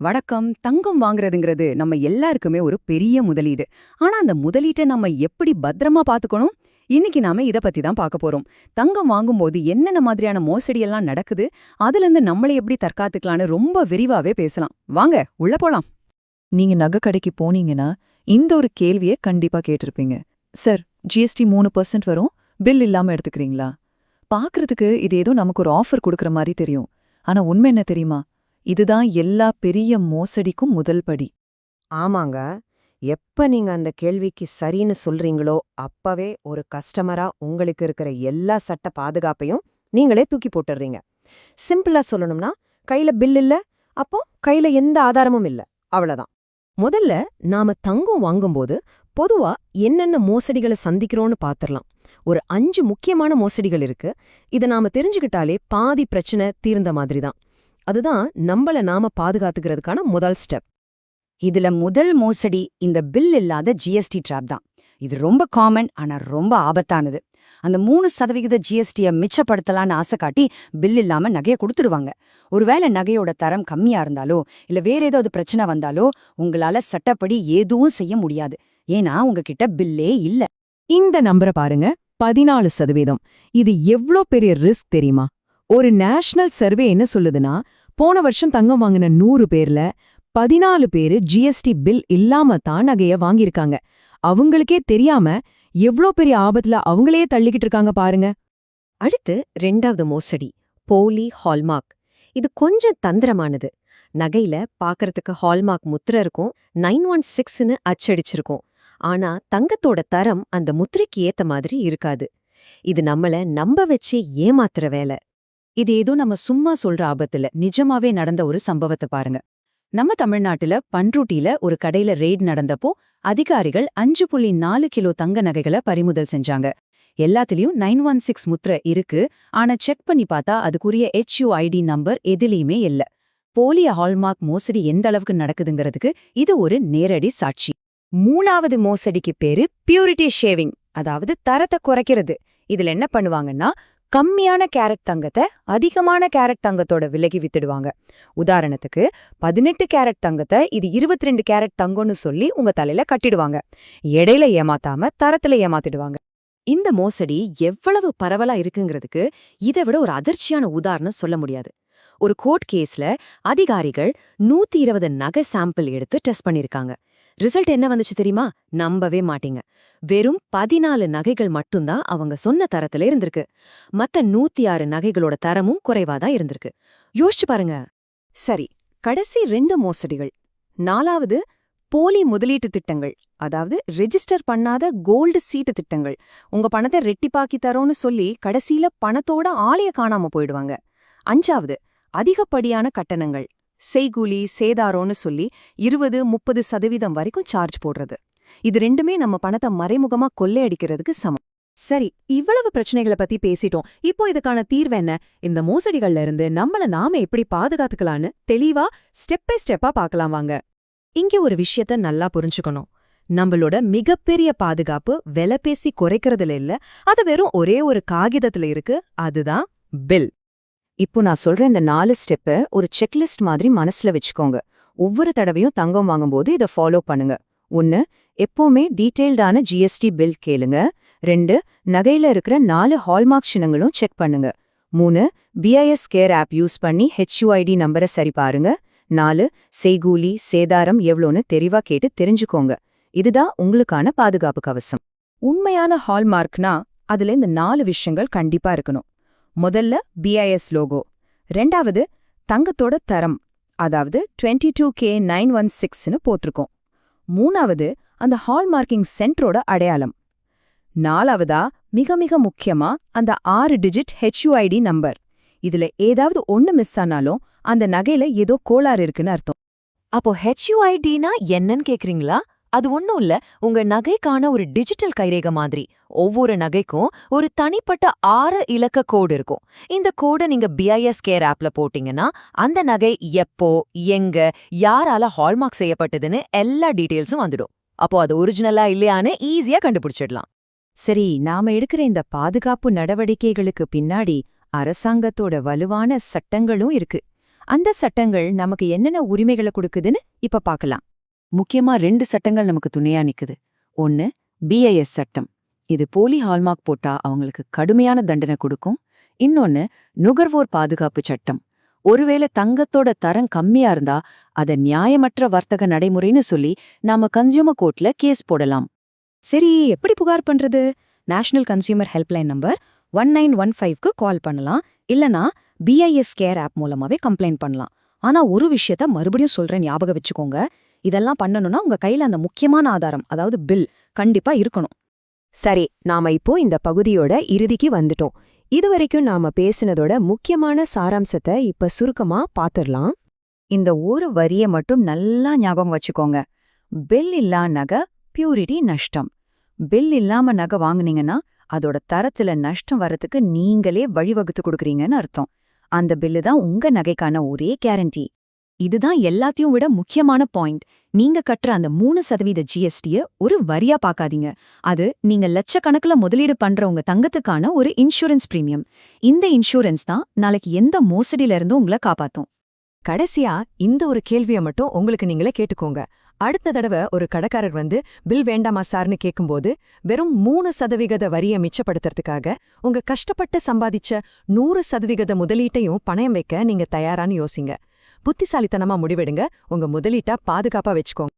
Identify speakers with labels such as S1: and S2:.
S1: வணக்கம் தங்கம் வாங்குறதுங்கிறது நம்ம எல்லாருக்குமே ஒரு பெரிய முதலீடு. ஆனா அந்த முதலீட்டை நம்ம எப்படி பத்திரமா பாத்துக்கணும் இன்னைக்கு நாம இத பத்தி தான் பார்க்க போறோம். தங்கம் வாங்கும்போது என்னென்ன மாதிரியான மோசடி எல்லாம் நடக்குது? அதுல இருந்து நம்மளை எப்படி தற்காத்துக்கலாம்னு ரொம்ப விரிவாவே பேசலாம். வாங்க உள்ள போலாம்.
S2: நீங்க நகை கடைக்கு போனீங்கன்னா இந்த ஒரு கேள்வியை கண்டிப்பா கேட்டிருப்பீங்க. சார் ஜிஎஸ்டி மூணு பர்சன்ட் வரும். பில் இல்லாம எடுத்துக்கிறீங்களா? பாக்குறதுக்கு இது ஏதோ நமக்கு ஒரு ஆஃபர் கொடுக்குற மாதிரி தெரியும். ஆனா உண்மை என்ன தெரியுமா? இதுதான் எல்லா பெரிய மோசடிக்கும் முதல் படி.
S3: ஆமாங்க. எப்ப நீங்க அந்த கேள்விக்கு சரின்னு சொல்றீங்களோ அப்பவே ஒரு கஸ்டமரா உங்களுக்கு இருக்கிற எல்லா சட்ட பாதுகாப்பையும் நீங்களே தூக்கி போட்டுடுறீங்க. சிம்பிளா சொல்லணும்னா கையில பில் இல்ல அப்போ கையில எந்த ஆதாரமும் இல்ல. அவ்வளவுதான். முதல்ல நாம தங்கம் வாங்கும்போது பொதுவா என்னென்ன மோசடிகளை சந்திக்கிறோம்னு பாத்திரலாம். ஒரு அஞ்சு முக்கியமான மோசடிகள் இருக்கு. இத நாம தெரிஞ்சுக்கிட்டாலே பாதி பிரச்சனை தீர்ந்த மாதிரி தான் அதுதான் நம்மள நாம பாதுகாத்துக்கிறதுக்கான முதல் ஸ்டெப்.
S1: இதுல முதல் மோசடி இந்த பில் இல்லாத ஜிஎஸ்டி ட்ராப் தான். இது ரொம்ப காமன் ஆனா ரொம்ப ஆபத்தானது. அந்த மூணு சதவிகித ஜிஎஸ்டியை மிச்சப்படுத்தலான்னு ஆசை காட்டி பில் இல்லாம நகைய கொடுத்துடுவாங்க. ஒருவேளை நகையோட தரம் கம்மியா இருந்தாலோ இல்ல வேற ஏதாவது பிரச்சனை வந்தாலோ உங்களால சட்டப்படி எதுவும் செய்ய முடியாது. ஏன்னா உங்ககிட்ட பில்லே இல்ல.
S3: இந்த நம்பரை பாருங்க பதினாலு சதவீதம். இது எவ்ளோ பெரிய ரிஸ்க் தெரியுமா? ஒரு நேஷனல் சர்வே என்ன சொல்லுதுன்னா போன வருஷம் தங்கம் வாங்கின நூறு பேர்ல பதினாலு பேரு ஜிஎஸ்டி பில் இல்லாம தான் நகைய வாங்கியிருக்காங்க. அவங்களுக்கே தெரியாம எவ்ளோ பெரிய ஆபத்துல அவங்களையே தள்ளிக்கிட்டு இருக்காங்க பாருங்க. அடுத்து ரெண்டாவது மோசடி போலி ஹால்மார்க். இது கொஞ்சம் தந்திரமானது. நகையில பாக்கறதுக்கு ஹால்மார்க் முத்திர இருக்கும் நைன் ஒன் சிக்ஸ்னு அச்சடிச்சிருக்கும். ஆனா தங்கத்தோட தரம் அந்த முத்திரைக்கு ஏத்த மாதிரி இருக்காது. இது நம்மள நம்ப வச்சு ஏமாத்துற வேலை.
S1: இது ஏதோ நம்ம சும்மா சொல்ற ஆபத்துல நிஜமாவே நடந்த ஒரு சம்பவத்தை பாருங்க. நம்ம தமிழ்நாட்டுல பன்ருட்டில ஒரு கடையில ரெய்ட் நடந்தப்போ அதிகாரிகள் அஞ்சு புள்ளி நாலு கிலோ தங்க நகைகளை பறிமுதல் செஞ்சாங்க. எல்லாத்துலயும் நைன் ஒன் சிக்ஸ் முத்திர இருக்கு. ஆனா செக் பண்ணி பார்த்தா அதுக்குரிய ஹெச்யூஐடி நம்பர் எதுலயுமே இல்ல. போலி ஹால்மார்க் மோசடி எந்த அளவுக்கு நடக்குதுங்கிறதுக்கு இது ஒரு நேரடி சாட்சி.
S3: மூணாவது மோசடிக்கு பேரு பியூரிட்டி ஷேவிங் அதாவது தரத்தை குறைக்கிறது. இதுல என்ன பண்ணுவாங்கன்னா கம்மியான கேரட் தங்கத்தை அதிகமான கேரட் தங்கத்தோட விலகி வித்துடுவாங்க. உதாரணத்துக்கு பதினெட்டு கேரட் தங்கத்தை இது இருபத்தி ரெண்டு கேரட் தங்கம்னு சொல்லி உங்க தலையில கட்டிடுவாங்க. எடையில ஏமாத்தாம தரத்துல ஏமாத்திடுவாங்க. இந்த மோசடி எவ்வளவு பரவலா இருக்குங்கிறதுக்கு இதை விட ஒரு அதிர்ச்சியான உதாரணம் சொல்ல முடியாது. ஒரு கோர்ட் கேஸ்ல அதிகாரிகள் நூத்தி இருபது நகை சாம்பிள் எடுத்து டெஸ்ட் பண்ணிருக்காங்க. ரிசல்ட் என்ன வந்துச்சு தெரியுமா? நம்பவே மாட்டீங்க. வெறும் பதினாலு நகைகள் மட்டும்தான் அவங்க சொன்ன தரத்துல இருந்திருக்கு. மத்த நூத்தி ஆறு நகைகளோட தரமும் குறைவாதான் இருந்திருக்கு. யோசிச்சு பாருங்க. சரி கடைசி ரெண்டு மோசடிகள். நாலாவது போலி முதலீட்டு திட்டங்கள். அதாவது ரெஜிஸ்டர் பண்ணாத கோல்டு சீட்டு திட்டங்கள். உங்க பணத்தை ரெட்டிப்பாக்கி தரோன்னு சொல்லி கடைசியில பணத்தோட ஆளைய காணாம போயிடுவாங்க. அஞ்சாவது அதிகப்படியான கட்டணங்கள். செய்கூலி சேதாரோன்னு சொல்லி இருபது முப்பது சதவீதம் வரைக்கும் சார்ஜ் போடுறது. இது ரெண்டுமே நம்ம பணத்தை மறைமுகமா கொள்ளையடிக்கிறதுக்கு சமம். சரி இவ்வளவு பிரச்சனைகளை பத்தி பேசிட்டோம். இப்போ இதுக்கான தீர்வு என்ன? இந்த மோசடிகள்ல இருந்து நம்மள நாம எப்படி பாதுகாத்துக்கலான்னு தெளிவா ஸ்டெப் பை ஸ்டெப்பா பார்க்கலாம் வாங்க. இங்க ஒரு விஷயத்த நல்லா புரிஞ்சுக்கணும். நம்மளோட மிகப்பெரிய பாதுகாப்பு விலை பேசி குறைக்கிறதுல இல்ல அது வெறும் ஒரே ஒரு காகிதத்துல இருக்கு அதுதான் பில் இப்போ நான் சொல்ற இந்த நாலு ஸ்டெப்பை ஒரு செக்லிஸ்ட் மாதிரி மனசுல வச்சுக்கோங்க. ஒவ்வொரு தடவையும் தங்கம் வாங்கும்போது இதை ஃபாலோ பண்ணுங்க. ஒன்னு எப்பவுமே டீட்டெயில்டான ஜிஎஸ்டி பில் கேளுங்க. ரெண்டு நகையில இருக்கிற நாலு ஹால்மார்க் சின்னங்களும் செக் பண்ணுங்க. மூணு பிஐஎஸ் கேர் ஆப் யூஸ் பண்ணி ஹெச்யூஐடி நம்பரை சரி பாருங்க. நாலு செய்கூலி சேதாரம் எவ்வளோன்னு தெரிவா கேட்டு தெரிஞ்சுக்கோங்க. இதுதான் உங்களுக்கான பாதுகாப்பு கவசம்.
S1: உண்மையான ஹால்மார்க்னா அதுல இந்த நாலு விஷயங்கள் கண்டிப்பா இருக்கணும். முதல்ல பிஐஎஸ் லோகோ ரெண்டாவது தங்கத்தோட தரம். அதாவது twenty two K nine one சிக்ஸ்னு போட்டிருக்கோம். மூணாவது அந்த ஹால்மார்க்கிங் சென்டரோட அடையாளம். நாலாவதா மிக மிக முக்கியமா அந்த ஆறு டிஜிட் ஹெச்யூஐடி நம்பர் இதுல ஏதாவது ஒன்னு மிஸ் ஆனாலும் அந்த நகையில ஏதோ கோளாறு இருக்குன்னு அர்த்தம்.
S3: அப்போ ஹெச்யூஐடினா என்னன்னு கேக்குறீங்களா? அது ஒண்ணும் இல்ல உங்க நகைக்கான ஒரு டிஜிட்டல் கைரேக மாதிரி. ஒவ்வொரு நகைக்கும் ஒரு தனிப்பட்ட ஆறு இலக்க கோடு இருக்கும். இந்த கோடை நீங்க பிஐஎஸ் கேர் ஆப்ல போட்டீங்கன்னா அந்த நகை எப்போ எங்க யாரால ஹால்மார்க் செய்யப்பட்டதுன்னு எல்லா டீட்டெயில்ஸும் வந்துடும். அப்போ அது ஒரிஜினலா இல்லையான்னு ஈஸியா கண்டுபிடிச்சிடலாம்.
S1: சரி நாம எடுக்கிற இந்த பாதுகாப்பு நடவடிக்கைகளுக்கு பின்னாடி அரசாங்கத்தோட வலுவான சட்டங்களும் இருக்கு. அந்த சட்டங்கள் நமக்கு என்னென்ன உரிமைகளை கொடுக்குதுன்னு இப்ப பார்க்கலாம்.
S3: முக்கியமா ரெண்டு சட்டங்கள் நமக்கு துணையா நிக்குது. ஒன்னு பிஐஎஸ் சட்டம். இது போலி ஹால்மார்க் போட்டா அவங்களுக்கு கடுமையான தண்டனை கொடுக்கும். இன்னொன்னு நுகர்வோர் பாதுகாப்பு சட்டம். ஒருவேளை தங்கத்தோட தரம் கம்மியா இருந்தா அத நியாயமற்ற வர்த்தக நடைமுறைன்னு சொல்லி நாம கன்சியூமர் கோர்ட்ல கேஸ் போடலாம்.
S1: சரி எப்படி புகார் பண்றது? National consumer helpline number one nine one ஃபைவ்க்கு கால் பண்ணலாம். இல்லனா பிஐஎஸ் கேர் ஆப் மூலமாவே கம்ப்ளைண்ட் பண்ணலாம். ஆனா ஒரு விஷயத்த மறுபடியும் சொல்றேன் ஞாபகம் வச்சுக்கோங்க. இதெல்லாம் பண்ணணும்னா உங்க கையில அந்த முக்கியமான ஆதாரம் அதாவது பில் கண்டிப்பா இருக்கணும்.
S4: சரி நாம இப்போ இந்த பகுதியோட இறுதிக்கு வந்துட்டோம். இதுவரைக்கும் நாம பேசினதோட முக்கியமான சாராம்சத்தை இப்ப சுருக்கமா பாத்திரலாம்
S1: இந்த ஒரு வரிய மட்டும் நல்லா ஞாபகம் வச்சுக்கோங்க. பில் இல்லா நகை பியூரிட்டி நஷ்டம். பில் இல்லாம நகை வாங்குனீங்கன்னா அதோட தரத்துல நஷ்டம் வர்றதுக்கு நீங்களே வழிவகுத்து கொடுக்குறீங்கன்னு அர்த்தம். அந்த பில்லு தான் உங்க நகைக்கான ஒரே கேரண்டி இதுதான் எல்லாத்தையும் விட முக்கியமான பாயிண்ட். நீங்க கட்டுற அந்த மூணு சதவீத ஜிஎஸ்டிய ஒரு வரியா பாக்காதீங்க அது நீங்க லட்சக்கணக்குல முதலீடு பண்ற உங்க தங்கத்துக்கான ஒரு இன்சூரன்ஸ் பிரீமியம் இந்த இன்சூரன்ஸ் தான் நாளைக்கு எந்த மோசடியில இருந்தும் உங்களை காப்பாத்தும்.
S4: கடைசியா இந்த ஒரு கேள்வியை மட்டும் உங்களுக்கு நீங்களே கேட்டுக்கோங்க. அடுத்த தடவை ஒரு கடைக்காரர் வந்து பில் வேண்டாமா சார்னு கேட்கும்போது வெறும் மூணு சதவிகித வரியை மிச்சப்படுத்துறதுக்காக உங்க கஷ்டப்பட்டு சம்பாதிச்ச நூறு சதவிகித முதலீட்டையும் பணயம் வைக்க நீங்க தயாரான்னு யோசிங்க. புத்திசாலித்தனமா முடிவெடுங்க. உங்க முதலீட்டா பாதுகாப்பா வச்சுக்கோங்க.